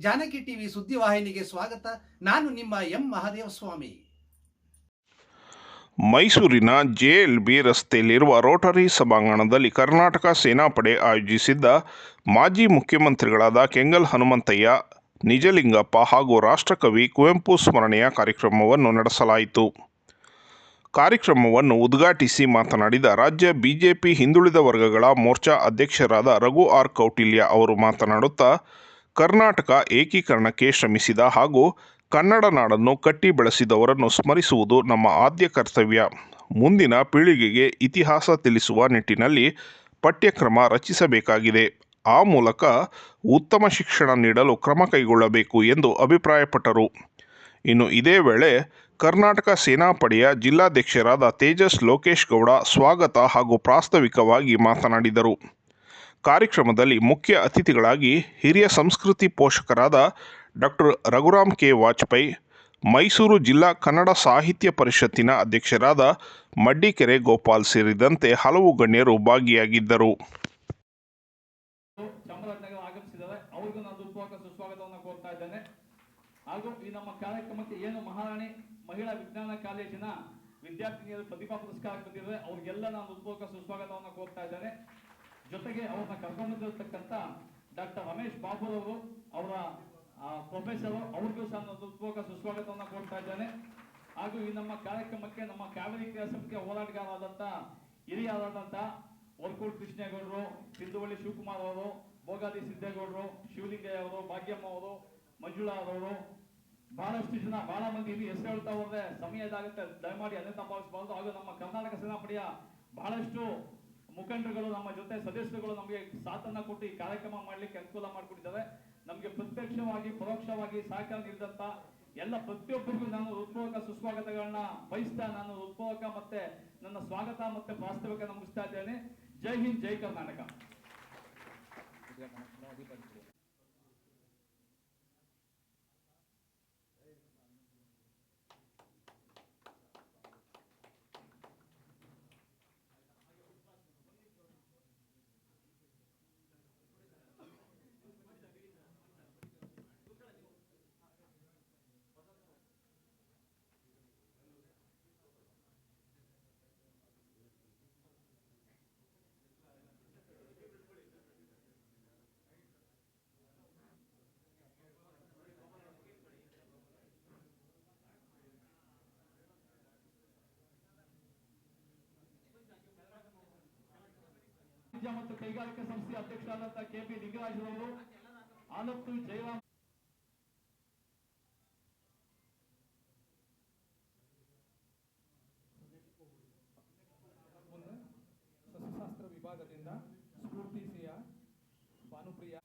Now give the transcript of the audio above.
Janaki TV ಸುದ್ದಿವಾಹಿನಿಗೆ ಸ್ವಾಗತ. ನಾನು ನಿಮ್ಮ ಎಂ ಮಹಾದೇವ ಸ್ವಾಮಿ. ಮೈಸೂರಿನ ಜೆಎಲ್ಬಿ ರಸ್ತೆಯಲ್ಲಿರುವ ರೋಟರಿ ಸಭಾಂಗಣದಲ್ಲಿ ಕರ್ನಾಟಕ ಸೇನಾಪಡೆ ಆಯೋಜಿಸಿದ್ದ ಮಾಜಿ ಮುಖ್ಯಮಂತ್ರಿಗಳಾದ ಕೆಂಗಲ್ ಹನುಮಂತಯ್ಯ, ನಿಜಲಿಂಗಪ್ಪ ಹಾಗೂ ರಾಷ್ಟ್ರಕವಿ ಕುವೆಂಪು ಸ್ಮರಣೆಯ ಕಾರ್ಯಕ್ರಮವನ್ನು ನಡೆಸಲಾಯಿತು. ಕಾರ್ಯಕ್ರಮವನ್ನು ಉದ್ಘಾಟಿಸಿ ಮಾತನಾಡಿದ ರಾಜ್ಯ ಬಿಜೆಪಿ ಹಿಂದುಳಿದ ವರ್ಗಗಳ ಮೋರ್ಚಾ ಅಧ್ಯಕ್ಷರಾದ ರಘು ಆರ್ ಕೌಟಿಲ್ಯ ಅವರು ಮಾತನಾಡುತ್ತಾ ಕರ್ನಾಟಕ ಏಕೀಕರಣಕ್ಕೆ ಶ್ರಮಿಸಿದ ಹಾಗೂ ಕನ್ನಡ ನಾಡನ್ನು ಕಟ್ಟಿ ಬೆಳೆಸಿದವರನ್ನು ಸ್ಮರಿಸುವುದು ನಮ್ಮ ಆದ್ಯ ಕರ್ತವ್ಯ. ಮುಂದಿನ ಪೀಳಿಗೆಗೆ ಇತಿಹಾಸ ತಿಳಿಸುವ ನಿಟ್ಟಿನಲ್ಲಿ ಪಠ್ಯಕ್ರಮ ರಚಿಸಬೇಕಾಗಿದೆ. ಆ ಮೂಲಕ ಉತ್ತಮ ಶಿಕ್ಷಣ ನೀಡಲು ಕ್ರಮ ಕೈಗೊಳ್ಳಬೇಕು ಎಂದು ಅಭಿಪ್ರಾಯಪಟ್ಟರು. ಇನ್ನು ಇದೇ ವೇಳೆ ಕರ್ನಾಟಕ ಸೇನಾಪಡೆಯ ಜಿಲ್ಲಾಧ್ಯಕ್ಷರಾದ ತೇಜಸ್ ಲೋಕೇಶ್ ಗೌಡ ಸ್ವಾಗತ ಹಾಗೂ ಪ್ರಾಸ್ತಾವಿಕವಾಗಿ ಮಾತನಾಡಿದರು. ಕಾರ್ಯಕ್ರಮದಲ್ಲಿ ಮುಖ್ಯ ಅತಿಥಿಗಳಾಗಿ ಹಿರಿಯ ಸಂಸ್ಕೃತಿ ಪೋಷಕರಾದ ಡಾಕ್ಟರ್ ರಘುರಾಮ್ ಕೆ ವಾಜಪೇಯಿ, ಮೈಸೂರು ಜಿಲ್ಲಾ ಕನ್ನಡ ಸಾಹಿತ್ಯ ಪರಿಷತ್ತಿನ ಅಧ್ಯಕ್ಷರಾದ ಮಡ್ಡಿಕೆರೆ ಗೋಪಾಲ್ ಸೇರಿದಂತೆ ಹಲವು ಗಣ್ಯರು ಭಾಗಿಯಾಗಿದ್ದರು. ಹಾಗೂ ಈ ನಮ್ಮ ಕಾರ್ಯಕ್ರಮಕ್ಕೆ ಏನು ಮಹಾರಾಣಿ ಮಹಿಳಾ ವಿಜ್ಞಾನ ಕಾಲೇಜಿನ ವಿದ್ಯಾರ್ಥಿನಿಯರು ಪ್ರತಿಭಾ ಪುರಸ್ಕಾರ ಬಂದಿದ್ದಾರೆ ಅವ್ರಿಗೆಲ್ಲ ನಾನು ಉದ್ಭೋಗ ಸುಸ್ವಾಗತವನ್ನು ಕೋರ್ತಾ ಇದ್ದೇನೆ. ಜೊತೆಗೆ ಅವ್ರನ್ನ ಕರ್ಕೊಂಡಿರ್ತಕ್ಕಂಥ ಡಾಕ್ಟರ್ ರಮೇಶ್ ಬಾಬುರವರು ಅವರ ಪ್ರೊಫೆಸರ್ ಅವ್ರಿಗೂ ಸಹ ಹೃತ್ಪೂರ್ವಕ ಸುಸ್ವಾಗತವನ್ನು ಕೊಡ್ತಾ ಇದ್ದೇನೆ. ಹಾಗೂ ಈ ನಮ್ಮ ಕಾರ್ಯಕ್ರಮಕ್ಕೆ, ನಮ್ಮ ಕಾವೇರಿ ಸಮಿತಿಯ ಹೋರಾಟಗಾರರಾದಂಥ ಹಿರಿಯರಾದಂಥ ವರ್ಕೂರ್ ಕೃಷ್ಣೇಗೌಡರು ಸಿಂಧುವಳ್ಳಿ ಶಿವಕುಮಾರ್ ಅವರು, ಭೋಗಾದಿ ಸಿದ್ದೇಗೌಡರು, ಶಿವಲಿಂಗಯ್ಯ ಅವರು, ಭಾಗ್ಯಮ್ಮ ಅವರು, ಮಂಜುಳಾ ಅವರು ಬಹಳಷ್ಟು ಜನ, ಬಹಳ ಮಂದಿ ಇಲ್ಲಿ ಹೆಸರು ಹೇಳ್ತಾ ಹೋದ್ರೆ ಸಮಯ ಇದಾಗುತ್ತೆ. ದಯಮಾಡಿ ಅನ್ಯತಾ ಭಾವಿಸಬಹುದು ಹಾಗೂ ನಮ್ಮ ಕರ್ನಾಟಕ ಸೇನಾಪಡೆಯ ಬಹಳಷ್ಟು ಮುಖಂಡರುಗಳು, ನಮ್ಮ ಜೊತೆ ಸದಸ್ಯರುಗಳು ನಮಗೆ ಸಾಥನ್ನ ಕೊಟ್ಟು ಈ ಕಾರ್ಯಕ್ರಮ ಮಾಡಲಿಕ್ಕೆ ಅನುಕೂಲ ಮಾಡಿಕೊಟ್ಟಿದ್ದಾರೆ ನಮಗೆ ಪ್ರತ್ಯಕ್ಷವಾಗಿ, ಪರೋಕ್ಷವಾಗಿ ಸಹಕಾರ ನೀಡಿದಂತ ಎಲ್ಲ ಪ್ರತಿಯೊಬ್ಬರಿಗೂ ನಾನು ಹೃತ್ಪೂರ್ವಕ ಸುಸ್ವಾಗತಗಳನ್ನ ಬಯಸ್ತಾ ನಾನು ಹೃತ್ಪೂರ್ವಕ ಮತ್ತೆ ನನ್ನ ಸ್ವಾಗತ ಮತ್ತೆ ಪ್ರಾಸ್ತಾವಿಕ ಮುಗಿಸ್ತಾ ಇದ್ದೇನೆ. ಜೈ ಹಿಂದ್, ಜೈ ಕರ್ನಾಟಕ. ವಾಣಿಜ್ಯ ಮತ್ತು ಕೈಗಾರಿಕಾ ಸಂಸ್ಥೆಯ ಅಧ್ಯಕ್ಷರಾದಂತಹ ಕೆಪಿ ಲಿಂಗರಾಜ್ ಅವರು ಆಲತ್ತು ಜಯರಾಮ್ ಮುಂದೆ ಸಸ್ಯಶಾಸ್ತ್ರ ವಿಭಾಗದಿಂದ ಸ್ಫೂರ್ತಿ ಸಿಯ ಭಾನುಪ್ರಿಯ